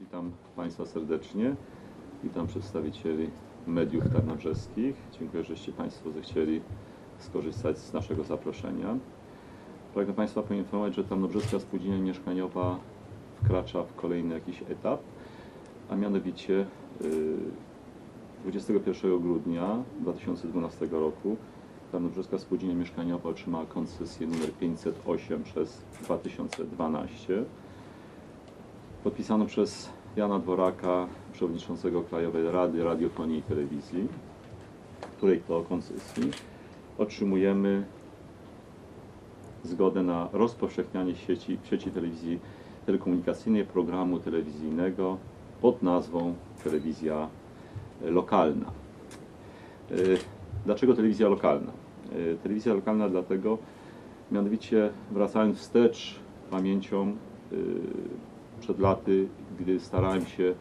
Witam Państwa serdecznie. Witam przedstawicieli mediów tarnobrzeskich. Dziękuję, żeście Państwo zechcieli skorzystać z naszego zaproszenia. Pragnę Państwa poinformować, że Tarnobrzeska Spółdzielnia Mieszkaniowa wkracza w kolejny jakiś etap, a mianowicie y, 21 grudnia 2012 roku Tarnobrzeska Spółdzielnia Mieszkaniowa otrzymała koncesję numer 508 przez 2012 podpisano przez Jana Dworaka, przewodniczącego Krajowej Rady Radiofonii i Telewizji, której to koncesji otrzymujemy zgodę na rozpowszechnianie sieci, sieci telewizji telekomunikacyjnej programu telewizyjnego pod nazwą Telewizja Lokalna. E, Dlaczego telewizja lokalna? E, Telewizja lokalna dlatego, mianowicie wracając wstecz pamięcią e, przed laty, gdy starałem się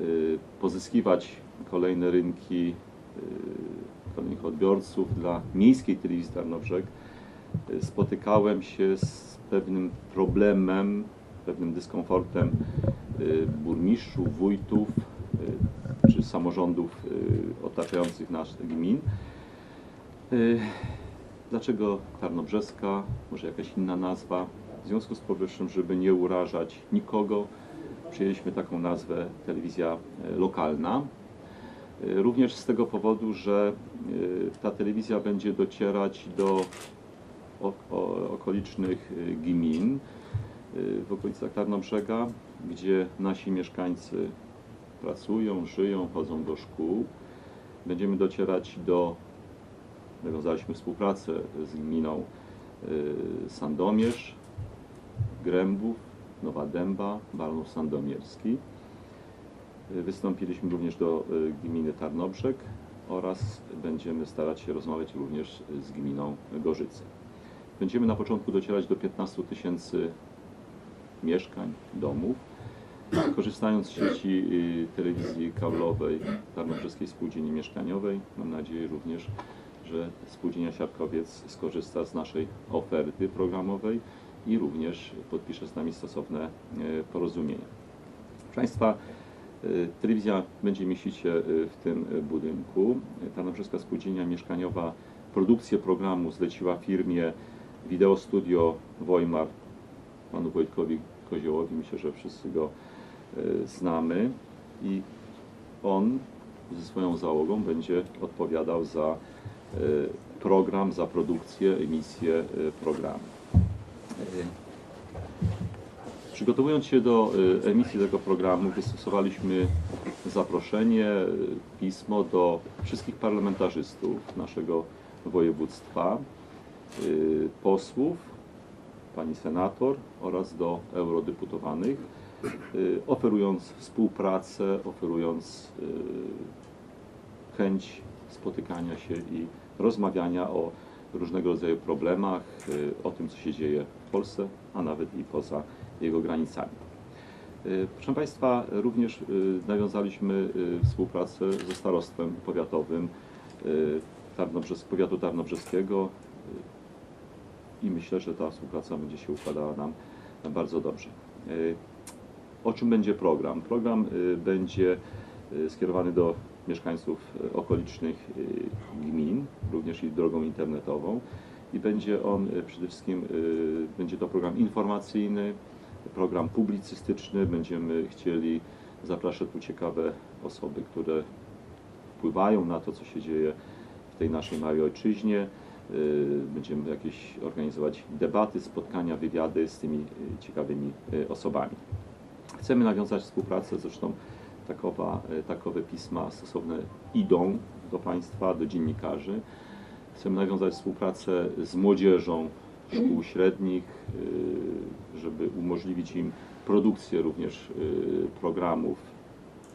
y, pozyskiwać kolejne rynki, y, kolejnych odbiorców dla miejskiej telewizji Tarnobrzeg, y, spotykałem się z pewnym problemem, pewnym dyskomfortem burmistrzów, wójtów czy samorządów otaczających nasz gmin. Dlaczego Tarnobrzeska, może jakaś inna nazwa? Związku z powyższym, żeby nie urażać nikogo, przyjęliśmy taką nazwę telewizja e, lokalna. E, Również z tego powodu, że e, ta telewizja będzie docierać do okolicznych gmin w okolicach Tarnobrzega, gdzie nasi mieszkańcy pracują, żyją, chodzą do szkół. Będziemy docierać do nawiązaliśmy współpracę z gminą Sandomierz, Grębów, Nowa Dęba, Balnów Sandomierski. Wystąpiliśmy również do y, gminy Tarnobrzeg oraz będziemy starać się rozmawiać również z gminą Gorzyce. Będziemy na początku docierać do 15 tysięcy mieszkań, domów. Korzystając z sieci y, telewizji kablowej Tarnobrzeskiej Spółdzielni Mieszkaniowej, mam nadzieję również, że Spółdzielnia Siarkowiec skorzysta z naszej oferty programowej i również podpisze z nami stosowne e, porozumienia. Proszę Państwa, e, telewizja będzie mieścić się e, w tym budynku. Tarnobrzeska Spółdzielnia Mieszkaniowa produkcję programu zleciła firmie Video Studio Wojmar, panu Wojtkowi Koziołowi. Myślę, że wszyscy go znamy i on ze swoją załogą będzie odpowiadał za program, za produkcję, emisję programu. E, Przygotowując się do e, emisji tego programu, wystosowaliśmy zaproszenie, e, pismo do wszystkich parlamentarzystów naszego województwa, posłów, pani senator oraz do eurodeputowanych, y, oferując współpracę, oferując y, chęć spotykania się i rozmawiania o różnego rodzaju problemach, y, o tym, co się dzieje w Polsce, a nawet i poza jego granicami. Y, Proszę Państwa, również y, nawiązaliśmy y, współpracę ze starostwem powiatowym y, Tarnobrze- powiatu tarnobrzeskiego i myślę, że ta współpraca będzie się układała nam bardzo dobrze. O czym będzie program? Program będzie skierowany do mieszkańców okolicznych gmin, również i drogą internetową i będzie on y, przede wszystkim, y, będzie to program informacyjny, program publicystyczny. Będziemy chcieli zapraszać tu ciekawe osoby, które wpływają na to, co się dzieje w tej naszej małej ojczyźnie. Y, Będziemy jakieś organizować debaty, spotkania, wywiady z tymi ciekawymi osobami. Chcemy nawiązać współpracę, zresztą takowa, takowe pisma stosowne idą do Państwa, do dziennikarzy. Chcemy nawiązać współpracę z młodzieżą szkół średnich, y, żeby umożliwić im produkcję również y, programów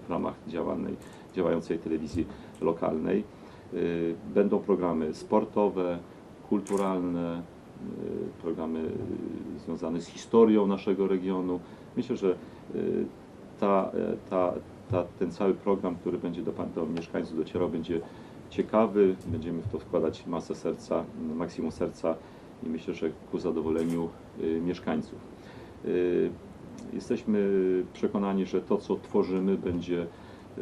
w ramach działanej, działającej telewizji lokalnej. Y, Będą programy sportowe, kulturalne, programy związane z historią naszego regionu. Myślę, że ta, e, ta, ta, ten cały program, który będzie do, do mieszkańców docierał, będzie ciekawy. Będziemy w to wkładać masę serca, maksimum serca i myślę, że ku zadowoleniu y, mieszkańców. Y, Jesteśmy przekonani, że to, co tworzymy, będzie, y,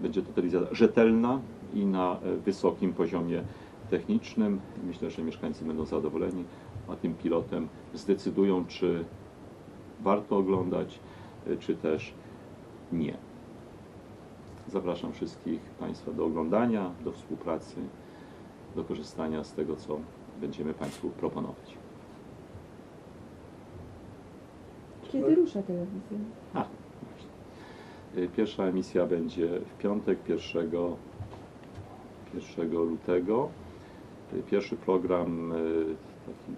będzie to telewizja rzetelna i na e, wysokim poziomie technicznym. Myślę, że mieszkańcy będą zadowoleni, a tym pilotem zdecydują, czy warto oglądać, y, czy też nie. Zapraszam wszystkich Państwa do oglądania, do współpracy, do korzystania z tego, co będziemy Państwu proponować. Kiedy rusza telewizja? A, właśnie. Y, Pierwsza emisja będzie w piątek 1, 1 lutego. Y, Pierwszy program, y, taki,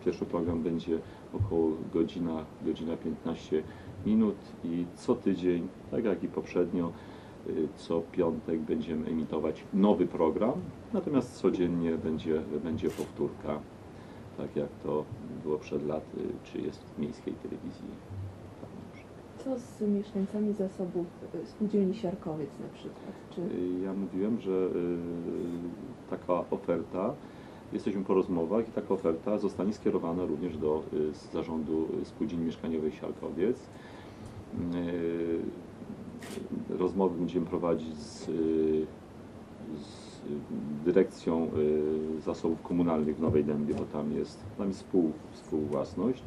y, pierwszy program będzie około godzina, godzina 15 minut i co tydzień, tak jak i poprzednio, y, co piątek będziemy emitować nowy program, natomiast codziennie będzie, będzie powtórka tak jak to było przed laty, czy jest w miejskiej telewizji. Co z mieszkańcami zasobów y, spółdzielni Siarkowiec na przykład? Czy Y, Ja mówiłem, że y, taka oferta, jesteśmy po rozmowach i taka oferta zostanie skierowana również do y, zarządu Spółdzielni Mieszkaniowej Siarkowiec. Y, Rozmowy będziemy prowadzić z, y, z dyrekcją y, zasobów komunalnych w Nowej Dębie, bo tam jest, tam jest współ, współwłasność.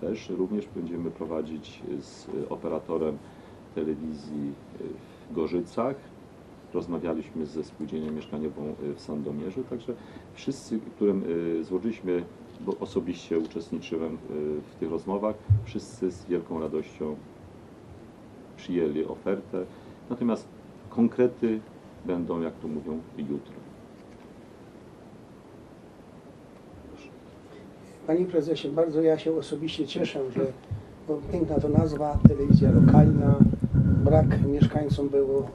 Też również będziemy prowadzić z operatorem telewizji w Gorzycach. Rozmawialiśmy ze spółdzielnią mieszkaniową w Sandomierzu, także wszyscy, którym złożyliśmy, bo osobiście uczestniczyłem w tych rozmowach, wszyscy z wielką radością przyjęli ofertę. Natomiast konkrety będą, jak to mówią, jutro. Panie prezesie, bardzo ja się osobiście cieszę, że bo piękna to nazwa, telewizja lokalna, brak mieszkańcom było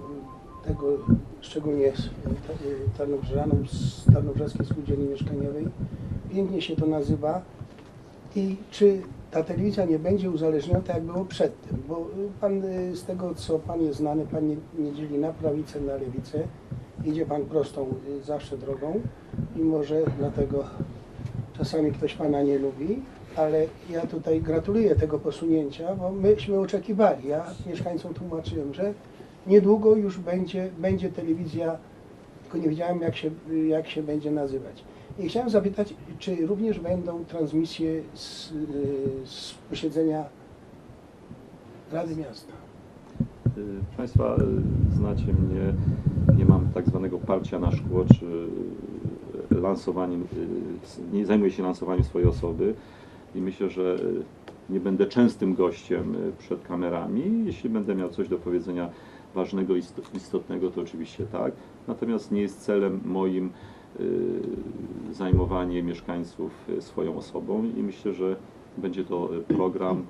tego, szczególnie z Tarnobrzanom, z Tarnobrzeskiej Spółdzielni Mieszkaniowej. Pięknie się to nazywa i czy ta telewizja nie będzie uzależniona tak jak było przedtem, bo pan y, z tego co pan jest znany, pan nie, nie dzieli na prawicę, na lewicę, idzie pan prostą y, zawsze drogą i może dlatego czasami ktoś pana nie lubi, ale ja tutaj gratuluję tego posunięcia, bo myśmy oczekiwali. Ja mieszkańcom tłumaczyłem, że niedługo już będzie, będzie telewizja, tylko nie wiedziałem jak się, jak się będzie nazywać. I chciałem zapytać, czy również będą transmisje z, y, z posiedzenia Rady Miasta? Y, Państwa y, znacie mnie, nie mam tak zwanego parcia na szkło, czy lansowaniem, nie zajmuję się lansowaniem swojej osoby i myślę, że nie będę częstym gościem przed kamerami. Jeśli będę miał coś do powiedzenia ważnego, ist- istotnego, to oczywiście tak. Natomiast nie jest celem moim zajmowanie mieszkańców y, swoją osobą i myślę, że będzie to y, program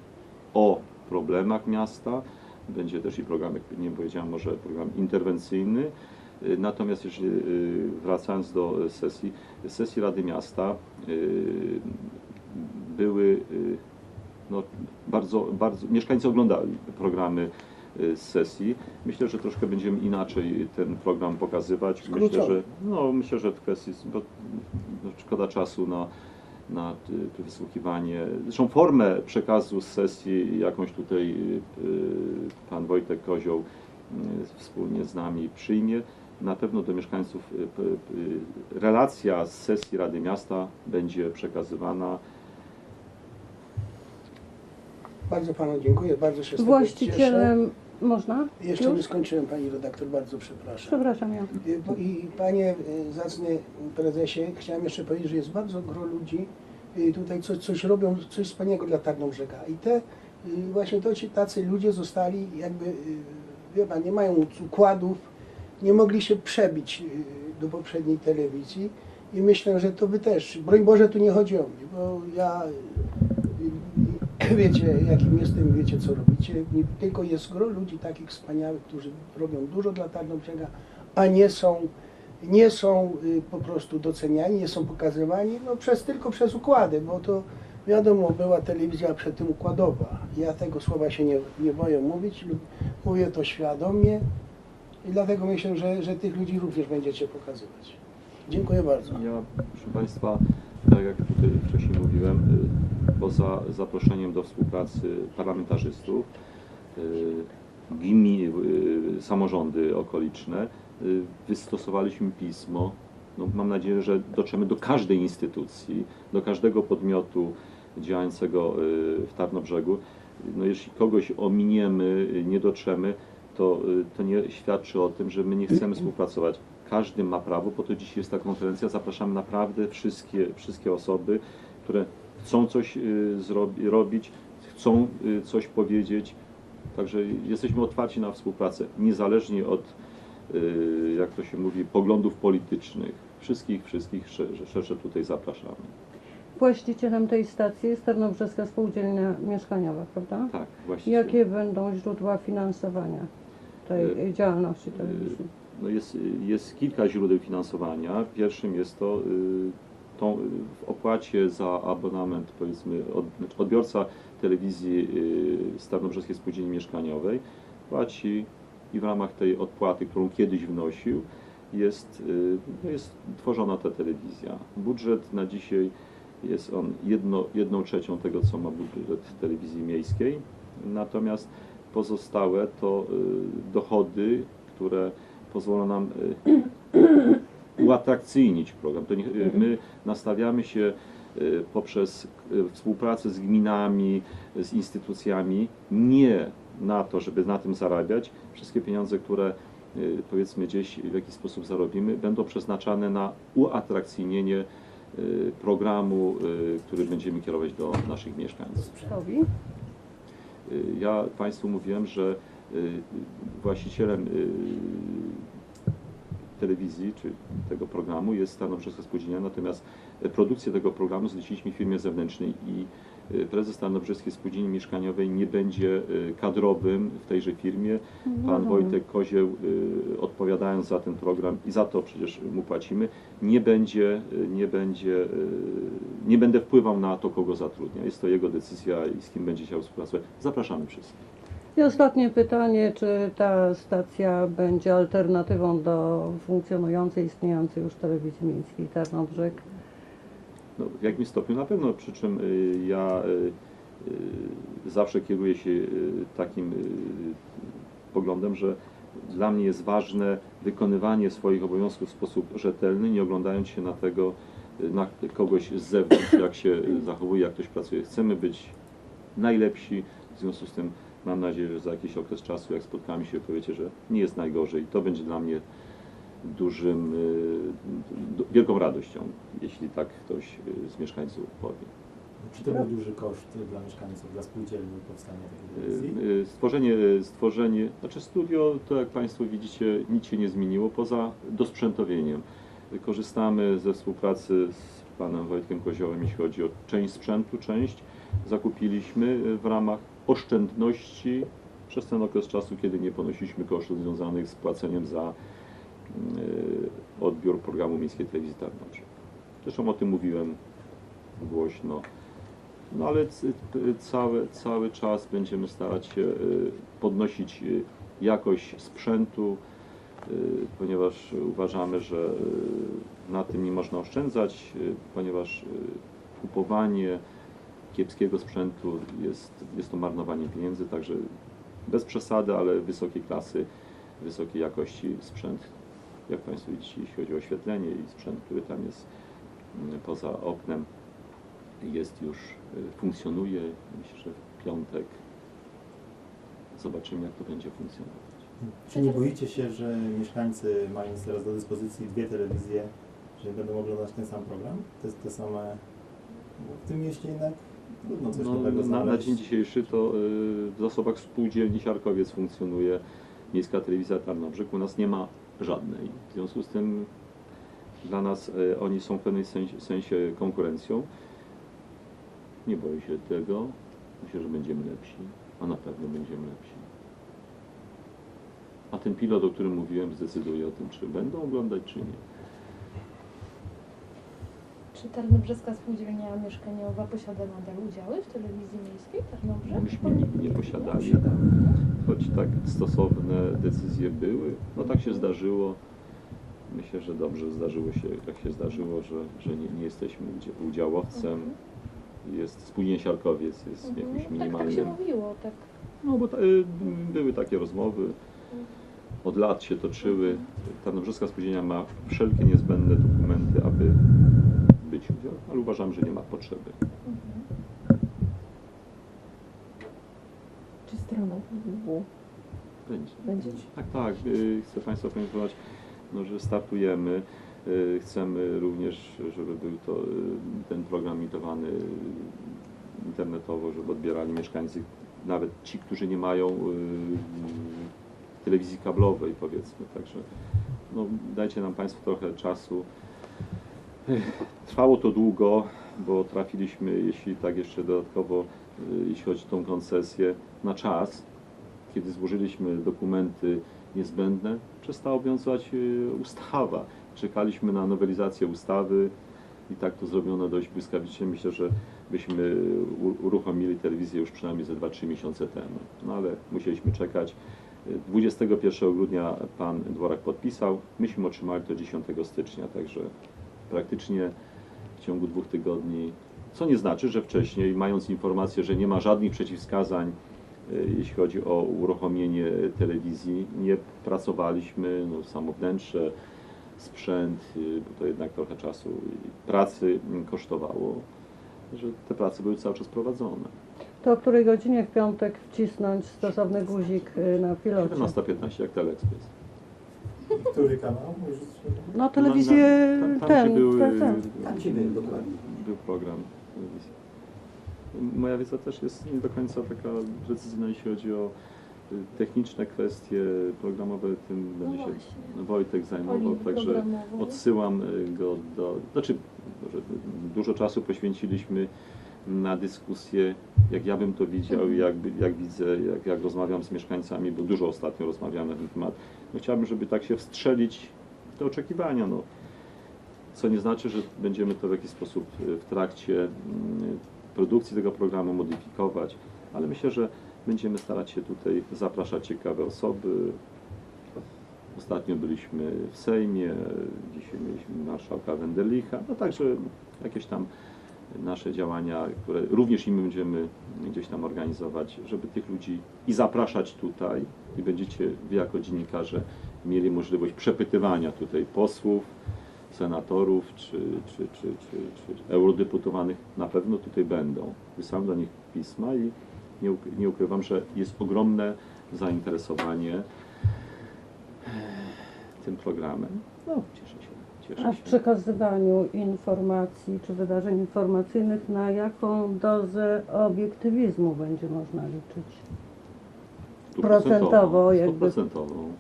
o problemach miasta. Będzie też i program, jak nie powiedziałem, może program interwencyjny. Y, Natomiast jeżeli y, wracając do y, sesji, sesji Rady Miasta y, były y, no, bardzo, bardzo, mieszkańcy oglądali programy y, z sesji. Myślę, że troszkę będziemy inaczej ten program pokazywać. Myślę, że, no, myślę, że w kwestii, bo no, szkoda czasu na, na y, to wysłuchiwanie. Zresztą formę przekazu z sesji jakąś tutaj y, y, pan Wojtek Kozioł y, wspólnie z nami przyjmie. Na pewno do mieszkańców y, y, relacja z sesji Rady Miasta będzie przekazywana. Bardzo panu dziękuję, bardzo się z tego Właścicielem można? Jeszcze nie Już? skończyłem pani redaktor, bardzo przepraszam. Przepraszam ja. Y, I panie y, zacny prezesie, chciałem jeszcze powiedzieć, że jest bardzo gro ludzi, y, tutaj coś, coś robią, coś wspaniałego dla Tarnobrzega. I te właśnie to ci tacy ludzie zostali jakby, wie pan, nie mają układów, nie mogli się przebić do poprzedniej telewizji i myślę, że to wy też, broń Boże, tu nie chodzi o mnie, bo ja wiecie, jakim jestem, wiecie co robicie, tylko jest gro ludzi takich wspaniałych, którzy robią dużo dla Tarnobrzega, a nie są, nie są y, po prostu doceniani, nie są pokazywani, no przez, tylko przez układy, bo to wiadomo, była telewizja przed tym układowa. Ja tego słowa się nie, nie boję mówić, mówię to świadomie i dlatego myślę, że, że tych ludzi również będziecie pokazywać. Dziękuję bardzo. Ja, proszę Państwa, tak jak tutaj poza zaproszeniem do współpracy parlamentarzystów, y, gmi, y, samorządy okoliczne, y, wystosowaliśmy pismo. No, mam nadzieję, że dotrzemy do każdej instytucji, do każdego podmiotu działającego w Tarnobrzegu. No, jeśli kogoś ominiemy, nie dotrzemy, to, to nie świadczy o tym, że my nie chcemy współpracować. Każdy ma prawo, po to dzisiaj jest ta konferencja. Zapraszamy naprawdę wszystkie, wszystkie osoby, które chcą coś y, zrobi, robić, chcą y, coś powiedzieć. Także jesteśmy otwarci na współpracę, niezależnie od, y, jak to się mówi, poglądów politycznych. Wszystkich, wszystkich szczerze tutaj zapraszamy. Właścicielem tej stacji jest Tarnobrzeska Spółdzielnia Mieszkaniowa, prawda? Tak, właśnie. Jakie będą źródła finansowania tej Y, działalności telewizji? No jest, jest kilka źródeł finansowania. Pierwszym jest to y, tą, y, w opłacie za abonament, powiedzmy, od, znaczy odbiorca telewizji y, z Tarnobrzeskiej Spółdzielni Mieszkaniowej płaci i w ramach tej odpłaty, którą kiedyś wnosił, jest, y, no jest tworzona ta telewizja. Budżet na dzisiaj jest on jedno, jedną trzecią tego, co ma budżet telewizji miejskiej, natomiast pozostałe to y, dochody, które pozwolą nam uatrakcyjnić program. To nie, y, my nastawiamy się y, poprzez y, współpracę z gminami, z instytucjami, nie na to, żeby na tym zarabiać. Wszystkie pieniądze, które powiedzmy gdzieś w jakiś sposób zarobimy, będą przeznaczane na uatrakcyjnienie programu, który będziemy kierować do naszych mieszkańców. Ja Państwu mówiłem, że właścicielem telewizji, czy tego programu jest Tarnobrzeska Spółdzielnia, natomiast y, produkcję tego programu zleciliśmy firmie zewnętrznej i y, prezes Tarnobrzeskiej Spółdzielni Mieszkaniowej nie będzie y, kadrowym w tejże firmie. Pan Mhm. Wojtek Kozieł, odpowiadając za ten program i za to przecież mu płacimy, nie będzie, nie będzie, nie będę wpływał na to, kogo zatrudnia. Jest to jego decyzja i z kim będzie chciał współpracować. Zapraszamy wszystkich. I ostatnie pytanie, czy ta stacja będzie alternatywą do funkcjonującej, istniejącej już telewizji miejskiej Tarnobrzeg? No, w jakimś stopniu na pewno, przy czym y, ja y, y, zawsze kieruję się takim poglądem, że dla mnie jest ważne wykonywanie swoich obowiązków w sposób rzetelny, nie oglądając się na tego, na kogoś z zewnątrz, jak się zachowuje, jak ktoś pracuje. Chcemy być najlepsi, w związku z tym mam nadzieję, że za jakiś okres czasu, jak spotkamy się, powiecie, że nie jest najgorzej. To będzie dla mnie dużym, y, wielką radością, jeśli tak ktoś y, z mieszkańców powie. Czy to był duży koszt dla mieszkańców, dla spółdzielni powstania takiej? Y, y, Stworzenie, stworzenie, znaczy studio, to jak Państwo widzicie, nic się nie zmieniło poza dosprzętowieniem. Korzystamy ze współpracy z Panem Wojtkiem Koziołem, jeśli chodzi o część sprzętu, część zakupiliśmy w ramach oszczędności przez ten okres czasu, kiedy nie ponosiliśmy kosztów związanych z płaceniem za y, odbiór programu Miejskiej Telewizji Tarnobrzeg. Zresztą o tym mówiłem głośno. No ale cały, cały czas będziemy starać się y, podnosić y, jakość sprzętu, ponieważ uważamy, że na tym nie można oszczędzać, ponieważ kupowanie kiepskiego sprzętu jest, jest to marnowanie pieniędzy, także bez przesady, ale wysokiej klasy, wysokiej jakości sprzęt, jak Państwo widzicie, jeśli chodzi o oświetlenie i sprzęt, który tam jest mm, poza oknem, jest już, y, funkcjonuje. Myślę, że w piątek zobaczymy, jak to będzie funkcjonować. Czy nie boicie się, że mieszkańcy mając teraz do dyspozycji dwie telewizje, że będą oglądać ten sam program? Te, te same... W tym mieście jednak trudno coś No, nowego na, na znaleźć. dzień dzisiejszy to y, w zasobach spółdzielni Siarkowiec funkcjonuje Miejska Telewizja Tarnobrzeg. U nas nie ma żadnej. W związku z tym dla nas y, oni są w pewnym sensie, sensie konkurencją. Nie boję się tego. Myślę, że będziemy lepsi, a na pewno będziemy lepsi. A ten pilot, o którym mówiłem, zdecyduje o tym, czy będą oglądać, czy nie. Czy Tarnobrzeska Spółdzielnia Mieszkaniowa posiada nadal udziały w telewizji miejskiej Tarnobrzeg? Myśmy nigdy nie posiadali. choć tak stosowne decyzje były. No tak się zdarzyło. myślę, że dobrze zdarzyło się, jak się zdarzyło, że, że nie, nie jesteśmy udzia- udziałowcem. Jest spółdzielnia Siarkowiec, jest Mhm. jakimś Tak, tak się minimalnym. mówiło, tak. No bo ta, y, były takie rozmowy, od lat się toczyły. Tarnobrzeska Spółdzielnia ma wszelkie niezbędne dokumenty, aby być udziałem, ale uważam, że nie ma potrzeby. Mhm. Czy stroną www Będzie. będzie? Tak, tak. y, Chcę Państwa poinformować, no, że startujemy. Y, Chcemy również, żeby był to y, ten program emitowany internetowo, żeby odbierali mieszkańcy, nawet ci, którzy nie mają telewizji kablowej, powiedzmy. Także no, dajcie nam Państwo trochę czasu. Trwało to długo, bo trafiliśmy, jeśli tak jeszcze dodatkowo, y, jeśli chodzi o tą koncesję, na czas kiedy złożyliśmy dokumenty niezbędne, przestała obowiązywać y, ustawa. Czekaliśmy na nowelizację ustawy i tak to zrobiono dość błyskawicznie. Myślę, że byśmy uruchomili telewizję już przynajmniej ze 2-3 miesiące temu. No ale musieliśmy czekać. Y, 21 grudnia pan Dworak podpisał. Myśmy otrzymali to 10 stycznia, także praktycznie w ciągu dwóch tygodni, co nie znaczy, że wcześniej, mając informację, że nie ma żadnych przeciwwskazań, e, jeśli chodzi o uruchomienie telewizji, nie pracowaliśmy, no, samo wnętrze, sprzęt, y, bo to jednak trochę czasu i pracy kosztowało, że te prace były cały czas prowadzone. To o której godzinie w piątek wcisnąć stosowny guzik y, na pilocie? 17.15 jak Teleexpress. Który kanał? No telewizję Na- na- tam, tam, ten, gdzie był, ten, ten. Tam gdzie był, dokładnie. był program telewizji. Moja wiedza też jest nie do końca taka precyzyjna, jeśli chodzi o y, techniczne kwestie programowe, tym No będzie się właśnie. Wojtek zajmował, także odsyłam y, go do... Znaczy, dużo czasu poświęciliśmy na dyskusję, jak ja bym to widział, jak, jak widzę, jak, jak rozmawiam z mieszkańcami, bo dużo ostatnio rozmawiam na ten temat. No, chciałbym, żeby tak się wstrzelić te oczekiwania. No. Co nie znaczy, że będziemy to w jakiś sposób y, w trakcie produkcji tego programu modyfikować, ale myślę, że będziemy starać się tutaj zapraszać ciekawe osoby. Ostatnio byliśmy w Sejmie, dzisiaj mieliśmy marszałka Wenderlicha, no także jakieś tam nasze działania, które również im będziemy gdzieś tam organizować, żeby tych ludzi i zapraszać tutaj i będziecie wy jako dziennikarze mieli możliwość przepytywania tutaj posłów, senatorów czy, czy, czy, czy, czy eurodeputowanych na pewno tutaj będą. Wysyłam do nich pisma i nie, nie ukrywam, że jest ogromne zainteresowanie e, tym programem. No, cieszę A w się. przekazywaniu informacji czy wydarzeń informacyjnych na jaką dozę obiektywizmu będzie można liczyć? procentowo jakby- Stuprocentową.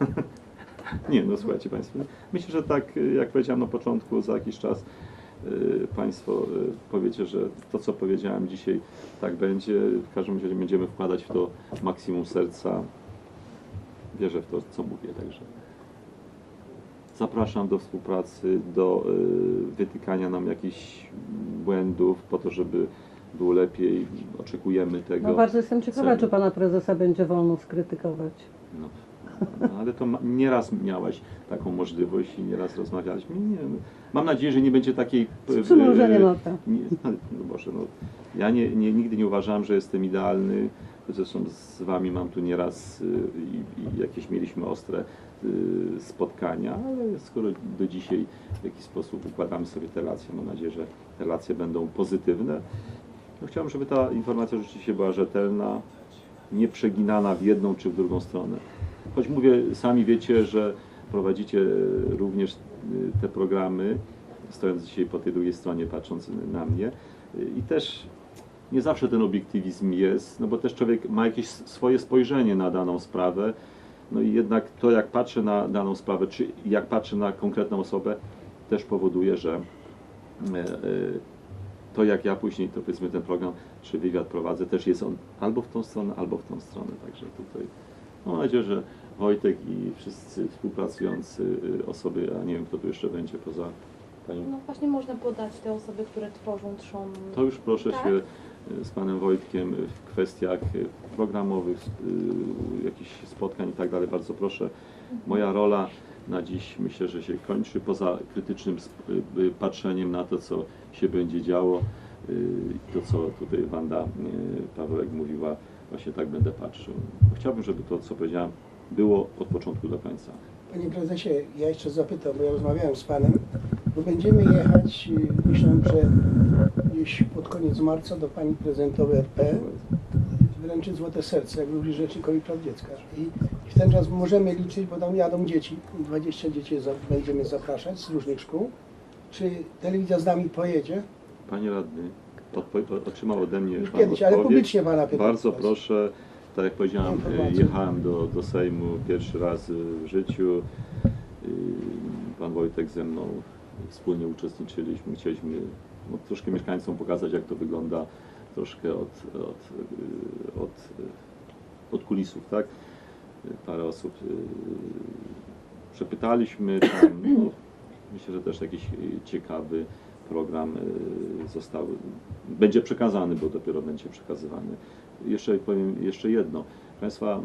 Nie, no słuchajcie Państwo, myślę, że tak jak powiedziałem na początku, za jakiś czas y, Państwo y, powiecie, że to co powiedziałem dzisiaj tak będzie. W każdym razie będziemy wkładać w to maksimum serca. Wierzę w to, co mówię, także zapraszam do współpracy, do y, wytykania nam jakichś błędów po to, żeby było lepiej. Oczekujemy tego. No bardzo jestem ciekawa, celu. czy pana prezesa będzie wolno skrytykować. No, no, ale to ma, nieraz miałaś taką możliwość i nieraz rozmawialiśmy. Nie, mam nadzieję, że nie będzie takiej... Z e, e. Nie, no, no Boże, no, ja nie, nie, nigdy nie uważałem, że jestem idealny. Zresztą z Wami mam tu nieraz y, i, i jakieś mieliśmy ostre y, spotkania, ale skoro do dzisiaj w jakiś sposób układamy sobie te relacje, mam nadzieję, że relacje będą pozytywne. No, chciałbym, żeby ta informacja rzeczywiście była rzetelna, nie przeginana w jedną czy w drugą stronę. Choć mówię, sami wiecie, że prowadzicie również y, te programy, stojąc dzisiaj po tej drugiej stronie, patrząc na mnie. I też nie zawsze ten obiektywizm jest, no bo też człowiek ma jakieś swoje spojrzenie na daną sprawę. No i jednak to, jak patrzę na daną sprawę, czy jak patrzę na konkretną osobę, też powoduje, że e, e, to jak ja później, to powiedzmy ten program czy wywiad prowadzę, też jest on albo w tą stronę, albo w tą stronę. Także tutaj mam nadzieję, że Wojtek i wszyscy współpracujący y, osoby, a nie wiem kto tu jeszcze będzie poza panią. No właśnie można podać te osoby, które tworzą, trzą... To już proszę Tak? się z panem Wojtkiem w kwestiach y, programowych, y, jakichś spotkań i tak bardzo proszę. Moja rola na dziś myślę, że się kończy poza krytycznym sp- y, patrzeniem na to, co się będzie działo. y, To, co tutaj Wanda y, Pawełek mówiła, właśnie tak będę patrzył. Chciałbym, żeby to, co powiedziałem, było od początku do końca. Panie prezesie, ja jeszcze zapytam, bo ja rozmawiałem z panem, bo będziemy jechać, y, myślę, że gdzieś pod koniec marca do pani prezydentowej RP wręczyć Złote Serce, jak również Rzecznikowi Praw Dziecka. I w ten czas możemy liczyć, bo tam jadą dzieci, 20 dzieci będziemy zapraszać z różnych szkół. Czy telewizja z nami pojedzie? Panie radny, otrzymał ode mnie Już pan kiedyś, ale odpowiedź. publicznie pana pytam. Bardzo teraz. proszę, tak jak powiedziałem, Informacje. jechałem do, do Sejmu pierwszy raz y, w życiu. Y, Pan Wojtek ze mną wspólnie uczestniczyliśmy. Chcieliśmy no, troszkę mieszkańcom pokazać, jak to wygląda troszkę od, od, y, od, y, od kulisów, tak? Parę osób y, przepytaliśmy tam. No, myślę, że też jakiś ciekawy program został, będzie przekazany, bo dopiero będzie przekazywany. Jeszcze powiem jeszcze jedno. Państwa,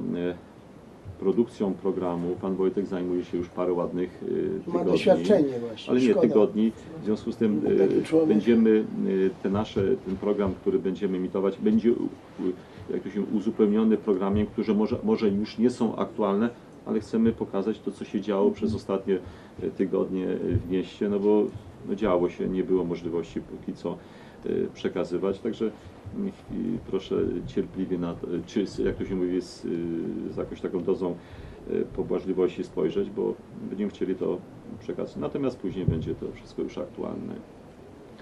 produkcją programu pan Wojtek zajmuje się już parę ładnych y, Ma tygodni. doświadczenie właśnie. Ale nie szkoda. tygodni. W związku z tym y, będziemy y, te nasze, ten program, który będziemy emitować, będzie u- u- jak to się uzupełniony programem, które może, może już nie są aktualne, ale chcemy pokazać to, co się działo przez ostatnie y, tygodnie w mieście, no bo no, działo się, nie było możliwości póki co przekazywać, także proszę cierpliwie na to, y, czy jak to się mówi, z, y, z jakąś taką dozą y, pobłażliwości spojrzeć, bo będziemy chcieli to przekazać. Natomiast później będzie to wszystko już aktualne.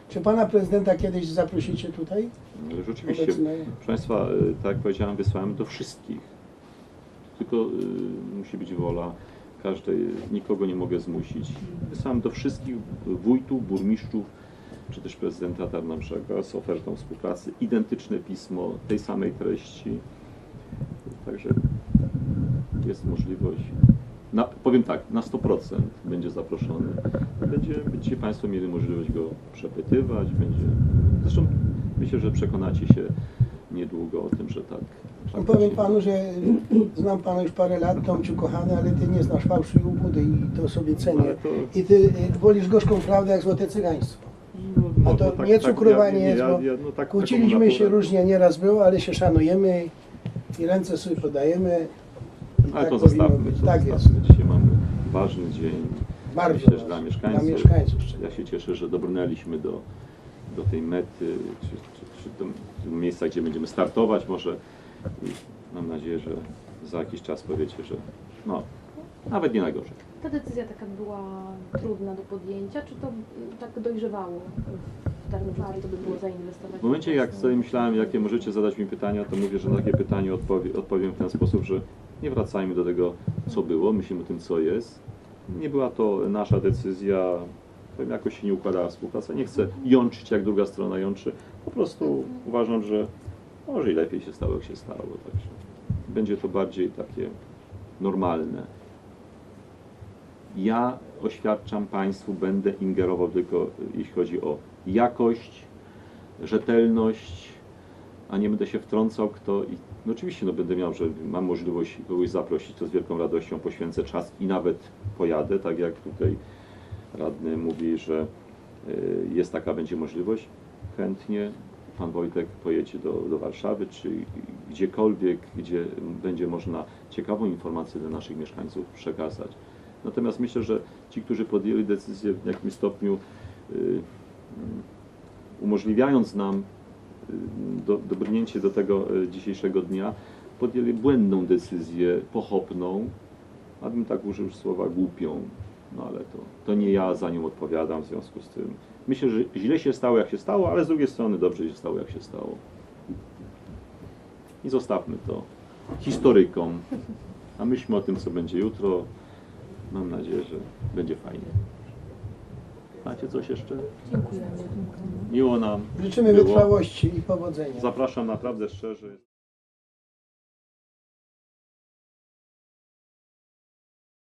Czy pana prezydenta kiedyś zaprosicie tutaj? Ale Rzeczywiście, Obecny. proszę Państwa, y, tak jak powiedziałem, wysłałem do wszystkich. Tylko y, musi być wola każdej, nikogo nie mogę zmusić. Wysłałem do wszystkich wójtów, burmistrzów, czy też prezydenta Tarnowskiego z ofertą współpracy, identyczne pismo tej samej treści. Także jest możliwość. Na, powiem tak, na 100% będzie zaproszony. Będzie, będziecie Państwo mieli możliwość go przepytywać. Będzie, zresztą myślę, że przekonacie się niedługo o tym, że tak. tak Powiem będzie. panu, że znam pana już parę lat, Tomciu kochany, ale ty nie znasz fałszu i ubudy i to sobie cenię. Ale to- I ty y, wolisz gorzką prawdę jak złote cygaństwo. No, A to tak- nie tak, cukrowanie jest, ja- bo ja- no, tak- kłóciliśmy się różnie, nieraz było, ale się szanujemy i ręce sobie podajemy. Ale tak to zostawmy. To Tak zostawmy. jest. Dzisiaj mamy ważny dzień. Bardzo Myślę, ważny. dla mieszkańców. Dla mieszkańców. Ja się cieszę, że dobrnęliśmy do, do tej mety, czy, czy, czy do miejsca, gdzie będziemy startować może. I mam nadzieję, że za jakiś czas powiecie, że no, nawet nie najgorzej. Ta decyzja taka była trudna do podjęcia, czy to y, tak dojrzewało w Tarnowie, warto by było zainwestować? W momencie, jak sobie myślałem, jakie możecie zadać mi pytania, to mówię, że na takie pytanie odpowie, odpowiem w ten sposób, że nie wracajmy do tego, co było, myślimy o tym, co jest. Nie była to nasza decyzja, powiem, jakoś się nie układała współpraca. Nie chcę jączyć, jak druga strona jączy. Po prostu uważam, że może i lepiej się stało, jak się stało. Także będzie to bardziej takie normalne. Ja oświadczam Państwu, będę ingerował tylko jeśli chodzi o jakość, rzetelność, a nie będę się wtrącał kto i no oczywiście no będę miał, że mam możliwość kogoś zaprosić, to z wielką radością poświęcę czas i nawet pojadę, tak jak tutaj radny mówi, że y, jest taka będzie możliwość. Chętnie pan Wojtek pojedzie do, do Warszawy, czy gdziekolwiek, gdzie będzie można ciekawą informację dla naszych mieszkańców przekazać. Natomiast myślę, że ci, którzy podjęli decyzję w jakimś stopniu y, umożliwiając nam y, do, dobrnięcie do tego y, dzisiejszego dnia, podjęli błędną decyzję, pochopną, abym tak użył słowa głupią, no ale to, to nie ja za nią odpowiadam w związku z tym. Myślę, że źle się stało jak się stało, ale z drugiej strony dobrze się stało jak się stało. I zostawmy to historykom, a myślmy o tym, co będzie jutro. Mam nadzieję, że będzie fajnie. Macie coś jeszcze? Dziękujemy. Miło nam. Życzymy było. wytrwałości i powodzenia. Zapraszam naprawdę szczerze.